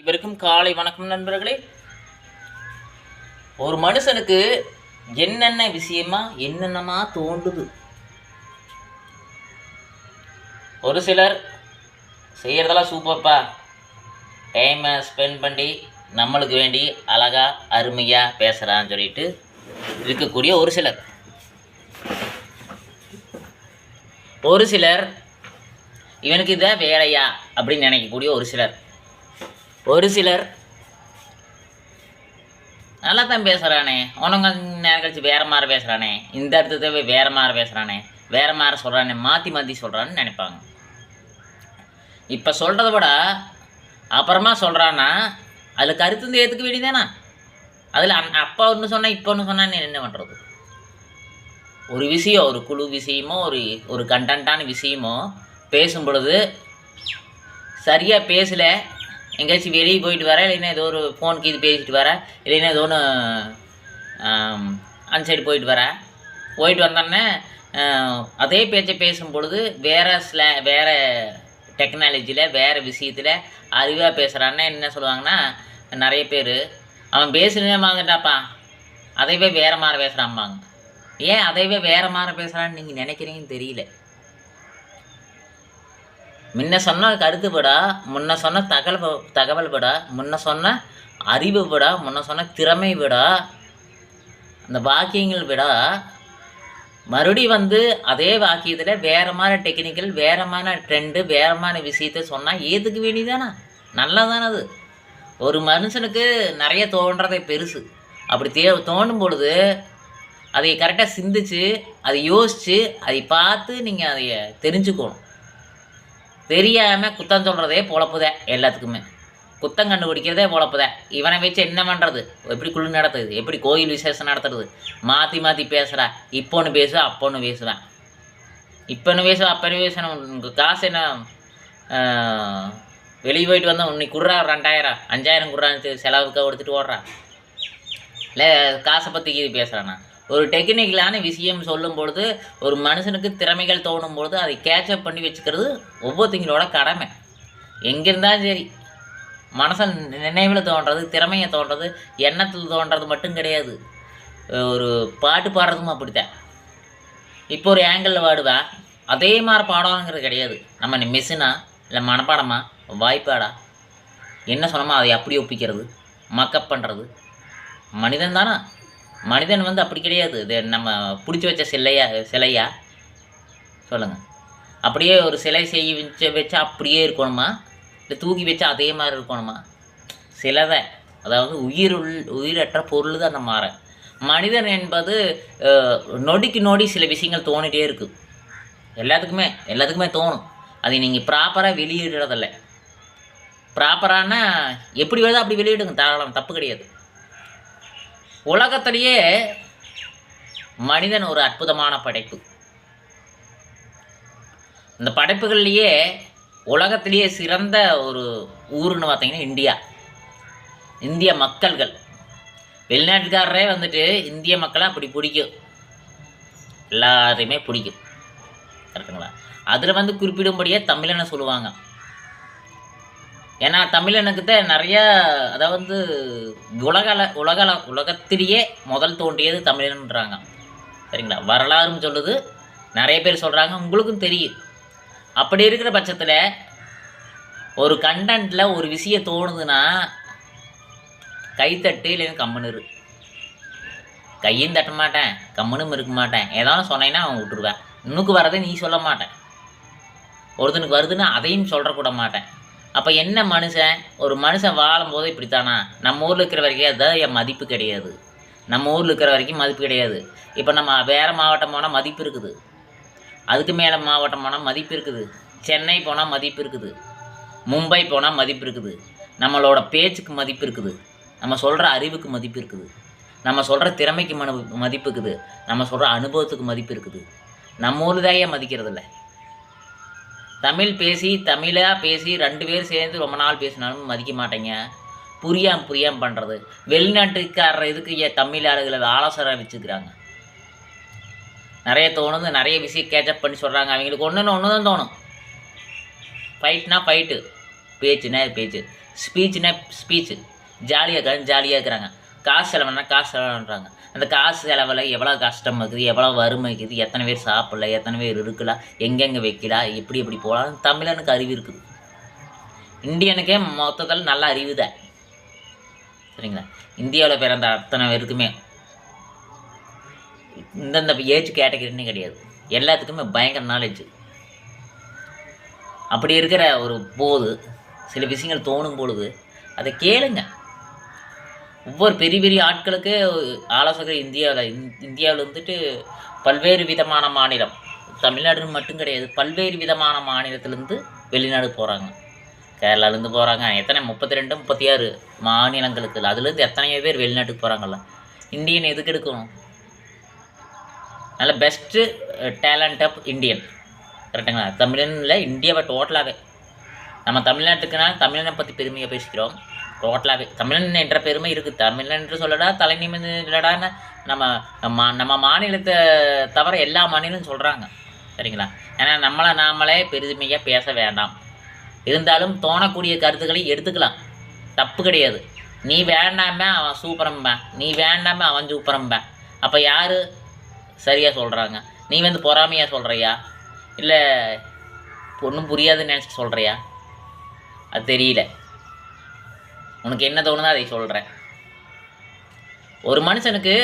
இவருக்கும் காலை வணக்கம் நண்பர்களே. ஒரு மனுஷனுக்கு என்னென்ன விஷயமா என்னென்னமா தோண்டுது ஒரு சிலர் செய்கிறதெல்லாம் சூப்பர்ப்பா டைமை ஸ்பெண்ட் பண்ணி நம்மளுக்கு வேண்டி அழகா அருமையாக பேசுகிறான்னு சொல்லிட்டு இருக்கக்கூடிய ஒரு சிலர். ஒரு சிலர் இவனுக்கு இதை வேலையா அப்படின்னு நினைக்கக்கூடிய ஒரு சிலர். ஒரு சிலர். நல்லா தான் பேசுகிறானே உனக்கு நேரம் கழிச்சு வேறு மாதிரி பேசுகிறானே இந்த அர்த்தத்தை வேறு மாதிரி பேசுகிறானே வேறு மாதிரி சொல்கிறானே மாற்றி மாற்றி சொல்கிறான்னு நினைப்பாங்க. இப்போ சொல்கிறத விட அப்புறமா சொல்கிறான்னா அதில் கருத்து வந்து ஏற்றுக்க வேண்டியதானா அதில் அந் அப்பா ஒன்று சொன்னால் இப்போ ஒன்று சொன்னால் என்ன பண்ணுறது ஒரு விஷயம் ஒரு குழு விஷயமோ ஒரு ஒரு கண்டென்ட்டான விஷயமோ பேசும் பொழுது சரியாக பேசலை எங்கேயாச்சும் வெளியே போயிட்டு வர இல்லைன்னா ஏதோ ஒரு ஃபோனுக்கு இது பேசிட்டு வர இல்லைன்னா ஏதோ ஒன்று அந்த சைடு போயிட்டு வர போயிட்டு வந்தோடனே அதே பேச்சை பேசும் பொழுது வேறு ஸ்லே வேறு டெக்னாலஜியில் வேறு விஷயத்தில் அறிவாக பேசுகிறான்னா என்ன சொல்லுவாங்கன்னா நிறைய பேர் அவன் பேசுனே மாதிரிட்டாப்பா அதைவே வேறு மாதிரி பேசுகிறாம்பாங்க ஏன் அதைவே வேறு மாதிரி பேசுகிறான்னு நீங்கள் நினைக்கிறீங்கன்னு தெரியல. முன்ன சொன்ன கருத்து படா முன்ன சொன்ன தகவல் தகவல் படா முன்ன சொன்ன அறிவு விடா முன்ன சொன்ன திறமை விடா அந்த வாக்கியங்கள் விடா மறுபடி வந்து அதே வாக்கியத்தில் வேறமான டெக்னிக்கல் வேறமான ட்ரெண்டு வேறமான விஷயத்த சொன்னால் ஏற்றுக்க வேண்டிதானா நல்லா தானே அது. ஒரு மனுஷனுக்கு நிறைய தோன்றதே பெருசு. அப்படி தே தோணும் பொழுது அதை கரெக்டாக சிந்திச்சு அதை யோசித்து அதை பார்த்து நீங்கள் அதை தெரிஞ்சுக்கணும். தெரியாமல் குத்தம் சொல்கிறதே பொழப்புதே எல்லாத்துக்குமே. குத்தம் கண்டுபிடிக்கிறதே பொழப்புதே. இவனை வச்சு என்ன பண்ணுறது எப்படி குழு நடத்துது? எப்படி கோயில் விசேஷம் நடத்துறது? மாற்றி மாற்றி பேசுகிறா இப்போன்னு பேசு அப்போன்னு அப்போ ஒன்று பேசுவேன் இப்போன்னு பேசுவேன் பேசணும் ஒன்று உங்கள் காசு என்ன? வெளியே போயிட்டு வந்தால் இன்னைக்கு குடுறா ரெண்டாயிரம். அஞ்சாயிரம் குடுறான்னு செலவுக்காக கொடுத்துட்டு ஓடுறா. இல்லை காசை பற்றி இது பேசுகிறானா ஒரு டெக்னிக்கலான விஷயம் சொல்லும் பொழுது ஒரு மனுஷனுக்கு திறமைகள் தோணும் பொழுது அதை கேட்சப் பண்ணி வச்சுக்கிறது ஒவ்வொருத்தங்களோட கடமை. எங்கே இருந்தாலும் சரி மனசன் நினைவில் தோன்றது திறமையை தோன்றது எண்ணத்தில் தோன்றது மட்டும் கிடையாது. ஒரு பாட்டு பாடுறதும் அப்படித்தான். இப்போ ஒரு ஆங்கிளில் பாடுவா அதே மாதிரி பாடணுங்கிறது கிடையாது. நம்ம மிஷினா இல்லை மனப்பாடமா வாய்ப்பாடா? என்ன சொன்னோமோ அதை அப்படி ஒப்பிக்கிறது மக்கப் பண்ணுறது மனிதன் தானே? மனிதன் வந்து அப்படி கிடையாது. இது நம்ம பிடிச்சி வச்ச சிலையா சிலையா? சொல்லுங்கள் அப்படியே ஒரு சிலை செய்ய வச்ச வச்சா அப்படியே இருக்கணுமா? இல்லை தூக்கி வச்சா அதே மாதிரி இருக்கணுமா? சிலதை அதாவது உயிர் உள் உயிரற்ற பொருள் தான் அந்த மாற. மனிதன் என்பது நொடிக்கு நொடி சில விஷயங்கள் தோணிகிட்டே இருக்குது எல்லாத்துக்குமே எல்லாத்துக்குமே தோணும். அதை நீங்கள் ப்ராப்பராக வெளியிடுறதில்ல. ப்ராப்பரானா எப்படி வருதோ அப்படி வெளியிடுங்க. தாராளம் தப்பு கிடையாது. உலகத்திலேயே மனிதன் ஒரு அற்புதமான படைப்பு. இந்த படைப்புகள்லேயே உலகத்திலேயே சிறந்த ஒரு ஊருன்னு பார்த்தீங்கன்னா இந்தியா. இந்திய மக்கள்கள். வெளிநாட்டுக்காரரே வந்துட்டு இந்திய மக்களை அப்படி பிடிக்கும். எல்லாத்தையுமே பிடிக்கும். கரெக்டுங்களா? அதில் வந்து குறிப்பிடும்படியே தமிழனை சொல்லுவாங்க. ஏன்னா தமிழனுக்கு தான் நிறையா அதாவது உலகள உலகள உலகத்திலேயே முதல் தோன்றியது தமிழன்றாங்க. சரிங்களா? வரலாறும் சொல்லுது. நிறைய பேர் சொல்கிறாங்க உங்களுக்கும் தெரியும். அப்படி இருக்கிற பட்சத்தில் ஒரு கண்டென்ட்டில் ஒரு விஷயம் தோணுதுன்னா கைத்தட்டு இல்லைன்னு கம்முன்னு கையும் தட்ட மாட்டேன் கம்முனும் இருக்க மாட்டேன். ஏதாவது சொன்னேன்னா அவன் விட்டுருவேன். இன்னுக்கு வரதை நீ சொல்ல மாட்டேன். ஒருத்தனுக்கு வருதுன்னா அதையும் சொல்கிற கூட மாட்டேன். அப்போ என்ன மனுஷன்? ஒரு மனுஷன் வாழும்போது இப்படித்தானா? நம்ம ஊரில் இருக்கிற வரைக்கும் அதுதான் என் மதிப்பு கிடையாது. நம்ம ஊரில் இருக்கிற வரைக்கும் மதிப்பு கிடையாது. இப்போ நம்ம வேறு மாவட்டம் போனால் மதிப்பு இருக்குது. அதுக்கு மேலே மாவட்டம் போனால் மதிப்பு இருக்குது. சென்னை போனால் மதிப்பு இருக்குது. மும்பை போனால் மதிப்பு இருக்குது. நம்மளோட பேச்சுக்கு மதிப்பு இருக்குது. நம்ம சொல்கிற அறிவுக்கு மதிப்பு இருக்குது. நம்ம சொல்கிற திறமைக்கு மனு மதிப்பு இருக்குது. நம்ம சொல்கிற அனுபவத்துக்கு மதிப்பு இருக்குது. நம்ம ஊர் தான் ஏன் மதிக்கிறதில்ல? தமிழ் பேசி தமிழாக பேசி ரெண்டு பேர் சேர்ந்து ரொம்ப நாள் பேசினாலும் மதிக்க மாட்டேங்க. புரியாம புரியாம பண்ணுறது வெளிநாட்டுக்காரர் இதுக்கு ஏன் தமிழ் ஆளுகளை ஆலோசனை வச்சுக்கிறாங்க? நிறைய தோணுது நிறைய விஷயம் கேட்சப் பண்ணி சொல்கிறாங்க அவங்களுக்கு ஒன்றுன்னு ஒன்று தான் தோணும். ஃபைட்னா ஃபைட்டு பேச்சுனா பேச்சு ஸ்பீச்சுனா ஸ்பீச்சு ஜாலியாக இருக்கிறாங்க ஜாலியாக இருக்கிறாங்க. காசு செலவுனா காசு செலவுன்றாங்க. அந்த காசு செலவில் எவ்வளோ கஷ்டம் இருக்குது எவ்வளோ வறுமை இருக்குது எத்தனை பேர் சாப்பிடல எத்தனை பேர் இருக்கலாம் எங்கெங்கே வைக்கலாம் எப்படி எப்படி போகலாம் தமிழனுக்கு அறிவு இருக்குது. இந்தியனுக்கே மொத்தத்தில் நல்ல அறிவு தான். சரிங்களா? இந்தியாவில் பிறந்த அத்தனை பேருக்குமே இந்தந்த ஏஜ் கேட்டகரின்னு கிடையாது. எல்லாத்துக்குமே பயங்கர நாலேஜ் அப்படி இருக்கிற ஒரு போது சில விஷயங்கள் தோணும் பொழுது அதை கேளுங்க. ஒவ்வொரு பெரிய பெரிய ஆட்களுக்கு ஆலோசகர் இந்தியாவில் இந்தியாவில் வந்துட்டு பல்வேறு விதமான மாநிலம் தமிழ்நாடுன்னு மட்டும் கிடையாது பல்வேறு விதமான மாநிலத்திலேருந்து வெளிநாடு போகிறாங்க கேரளாலேருந்து போகிறாங்க எத்தனை? முப்பத்தி ரெண்டு முப்பத்தி ஆறு மாநிலங்களுக்கு. அதுலேருந்து எத்தனையோ பேர் வெளிநாட்டுக்கு போகிறாங்கல்ல இந்தியன் எதுக்கு எடுக்கணும்? நல்ல பெஸ்ட்டு டேலண்ட் ஆஃப் இந்தியன் கரெக்டுங்களா இல்லை இந்தியாவை டோட்டலாகவே நம்ம தமிழ்நாட்டுக்குனா தமிழனை பற்றி பெருமையாக பேசிக்கிறோம். டோட்டலாகவே தமிழன் என்ற பெருமை இருக்குது தமிழன் என்று சொல்லடா தலை நிமிடடான்னு நம்ம நம்ம நம்ம மாநிலத்தை தவிர எல்லா மாநிலம் சொல்கிறாங்க சரிங்களா? ஏன்னா நம்மளை நாமளே பெருமையாக பேச வேண்டாம். இருந்தாலும் தோணக்கூடிய கருத்துக்களை எடுத்துக்கலாம். தப்பு கிடையாது. நீ வேண்டாமே அவன் சூப்பரம்பேன் நீ வேண்டாமே அவன் சூப்பரம்பேன் அப்போ யார் சரியாக சொல்கிறாங்க நீ வந்து பொறாமையாக சொல்கிறியா இல்லை ஒன்றும் புரியாதுன்னு நினச்சி சொல்கிறியா அது தெரியல. உனக்கு என்ன தோணுதோ அதை சொல்கிறேன் ஒரு மனுஷனுக்கு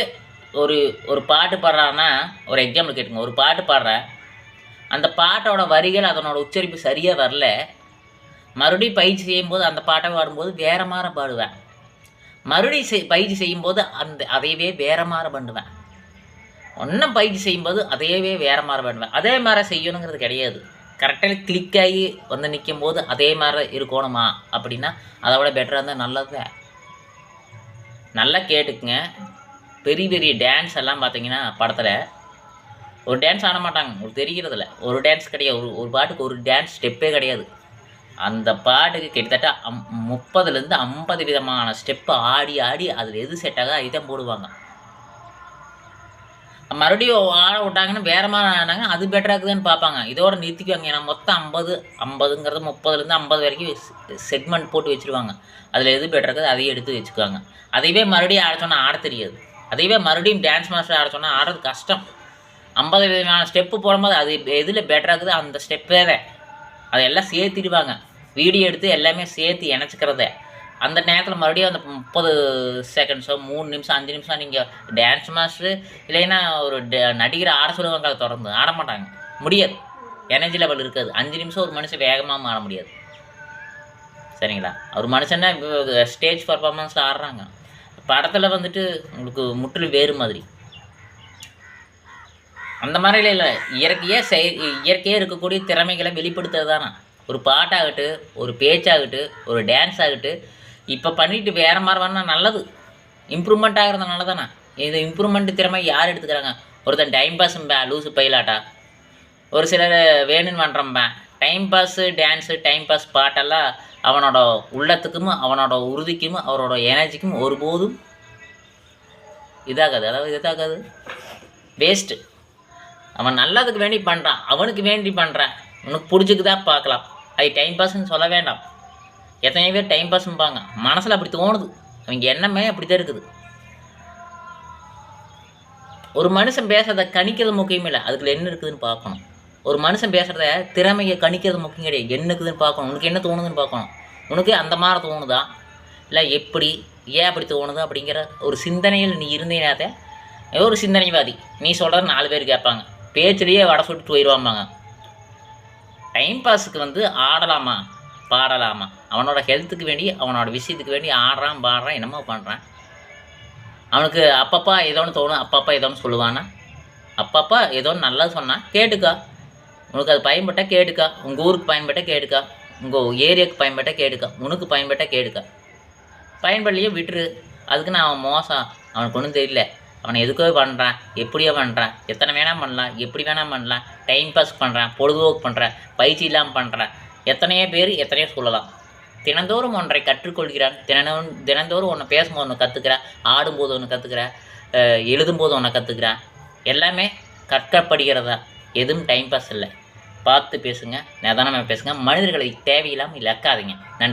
ஒரு ஒரு பாட்டு பாடுறான்னா ஒரு எக்ஸாம்பிள் கேட்டுங்க ஒரு பாட்டு பாடுறேன் அந்த பாட்டோட வரிகள் அதனோட உச்சரிப்பு சரியாக வரல. மறுபடியும் பயிற்சி செய்யும்போது அந்த பாட்டை பாடும்போது வேற மாதிரி பாடுவேன். மறுபடியும் செய் பயிற்சி செய்யும்போது அந்த அதையவே வேற மாதிரி பண்ணுவேன். ஒன்றும் பயிற்சி செய்யும்போது அதையவே வேற மாதிரி பண்ணுவேன். அதே மாதிரி செய்யணுங்கிறது கிடையாது. கரெக்டாக கிளிக் ஆகி வந்து நிற்கும் போது அதே மாதிரி இருக்கணுமா? அப்படின்னா அதை விட பெட்டராக இருந்தால் நல்லது. நல்லா கேட்டுக்குங்க. பெரிய பெரிய டான்ஸ் எல்லாம் பார்த்தீங்கன்னா படத்தில் ஒரு டான்ஸ் ஆட மாட்டாங்க. உங்களுக்கு தெரிகிறதில்ல. ஒரு டான்ஸ் கிடையாது. ஒரு ஒரு பாட்டுக்கு ஒரு டான்ஸ் ஸ்டெப்பே கிடையாது. அந்த பாட்டுக்கு கிட்டத்தட்ட அம் முப்பதுலேருந்து ஐம்பது விதமான ஸ்டெப்பு ஆடி ஆடி அதில் எது செட் இதை தான் போடுவாங்க. மறுபடியும் ஆட விட்டாங்கன்னா வேற மாதிரி ஆனாங்க. அது பெட்டராக இருக்குதுன்னு பார்ப்பாங்க. இதோட நிறுத்திக்குவாங்க. ஏன்னா மொத்தம் ஐம்பது ஐம்பதுங்கிறது முப்பதுலேருந்து ஐம்பது வரைக்கும் செக்மெண்ட் போட்டு வச்சுருவாங்க. அதில் எது பெட்டர் இருக்குது அதையும் எடுத்து வச்சுக்குவாங்க. அதையவே மறுபடியும் ஆட சொன்னால் ஆட தெரியாது. அதையவே மறுபடியும் டான்ஸ் மாஸ்டர் ஆட சொன்னால் ஆடுறது கஷ்டம். ஐம்பது விதமான ஸ்டெப்பு போடும்போது அது எதில் பெட்டராக இருக்குது அந்த ஸ்டெப்பே தான் அதையெல்லாம் சேர்த்திடுவாங்க. வீடியோ எடுத்து எல்லாமே சேர்த்து இணைச்சிக்கிறத. அந்த நேரத்தில் மறுபடியும் அந்த முப்பது செகண்ட்ஸோ மூணு நிமிஷம் அஞ்சு நிமிஷம் நீங்கள் டான்ஸ் மாஸ்டர் இல்லைன்னா ஒரு ட- ஆட சொல்லுவாங்க அதை தொடர்ந்து. ஆட மாட்டாங்க. முடியாது. எனர்ஜி லெவல் இருக்காது. அஞ்சு நிமிஷம் ஒரு மனுஷன் வேகமாக ஆட முடியாது. சரிங்களா? ஒரு மனுஷன்னா ஸ்டேஜ் பர்ஃபார்மன்ஸில் ஆடுறாங்க. படத்தில் வந்துட்டு உங்களுக்கு முற்றிலும் வேறு மாதிரி. அந்த மாதிரிலாம் இல்லை. இயற்கையாக செய் இயற்கையாக இருக்கக்கூடிய திறமைகளை வெளிப்படுத்துறது தானே ஒரு பாட்டாகட்டு ஒரு பேச்சாகட்டு ஒரு டான்ஸ் ஆகட்டு இப்போ பண்ணிட்டு வேறு மாதிரி வரணும் நல்லது. இம்ப்ரூவ்மெண்ட் ஆகிறது நல்லதானே இது இம்ப்ரூவ்மெண்ட் திறமை யார் எடுத்துக்கிறாங்க? ஒருத்தன் டைம் பாஸும்பே லூசு பயிலாட்டா ஒரு சிலர் வேணும்னு பண்ணுறம்பேன் time pass dance time pass பாட்டெல்லாம் அவனோட உள்ளத்துக்கும் அவனோட உறுதிக்கும் அவரோட எனர்ஜிக்கும் ஒருபோதும் இதாகாது. அதாவது இதாகாது வேஸ்ட்டு அவன் நல்லதுக்கு வேண்டி பண்ணுறான் அவனுக்கு வேண்டி பண்ணுறான் உனக்கு பிடிச்சிக்குதான் பார்க்கலாம். அது டைம் பாஸ்ன்னு சொல்ல வேண்டாம். எத்தனை பேர் டைம் பாஸ்ம்பாங்க மனசில் அப்படி தோணுது. அவங்க எண்ணமே அப்படி தான் இருக்குது. ஒரு மனுஷன் பேசுகிறத கணிக்கிறது முக்கியம் இல்லை. அதுக்குள்ள என்ன இருக்குதுன்னு பார்க்கணும். ஒரு மனுஷன் பேசுகிறத திறமையை கணிக்கிறது முக்கியம் கிடையாது. என்ன இருக்குதுன்னு பார்க்கணும். உனக்கு என்ன தோணுதுன்னு பார்க்கணும். உனக்கு அந்த மாதிரி தோணுதா? இல்லை எப்படி? ஏன் அப்படி தோணுது? அப்படிங்கிற ஒரு சிந்தனையில் நீ இருந்தீனாதே ஒரு சிந்தனைவாதி. நீ சொல்கிற நாலு பேர் கேட்பாங்க. பேச்சுலேயே வடை சுட்டு போயிடுவாம்பாங்க டைம் பாஸுக்கு வந்து ஆடலாமா? பாடலாமா? அவனோட ஹெல்த்துக்கு வேண்டி அவனோட விஷயத்துக்கு வேண்டி ஆடுறான் பாடுறான் என்னமோ பண்ணுறான் அவனுக்கு அப்பப்பா ஏதோ ஒன்று தோணும் அப்பப்பா ஏதோ ஒன்று சொல்லுவானா? அப்பப்பா ஏதோ ஒன்று நல்லா சொன்னான் கேட்டுக்கா. உனக்கு அது பயன்பட்டால் கேட்டுக்கா. உங்கள் ஊருக்கு பயன்பட்டால் கேட்டுக்கா. உங்கள் ஏரியாவுக்கு பயன்பட்டால் கேட்டுக்கா. உனக்கு பயன்பட்டால் கேட்டுக்கா. பயன்படலையே விட்டுரு. அதுக்கு நான் அவன் மோசம். அவனுக்கு ஒன்றும் தெரியல. அவனை எதுக்கோ பண்ணுறான் எப்படியோ பண்ணுறான் எத்தனை வேணால் பண்ணலாம். எப்படி வேணால் பண்ணலாம். டைம் பாஸ் பண்ணுறான் பொழுதுபோக்கு பண்ணுறான் பயிற்சி இல்லாமல் பண்ணுறான் எத்தனையோ பேர் எத்தனையோ சொல்லலாம். தினந்தோறும் ஒன்றை கற்றுக்கொள்கிறான். தினம் தினந்தோறும் ஒன்று பேசும்போது ஒன்று கற்றுக்கிறேன் ஆடும்போது ஒன்று கற்றுக்கிறேன் எழுதும்போது ஒன்று கற்றுக்கிறேன் எல்லாமே கற்கப்படுகிறதா? எதுவும் டைம் பாஸ் இல்லை. பார்த்து பேசுங்க. நிதானமாக பேசுங்க. மனிதர்களை தேவையில்லாமல் இழக்காதீங்க. நன்றி.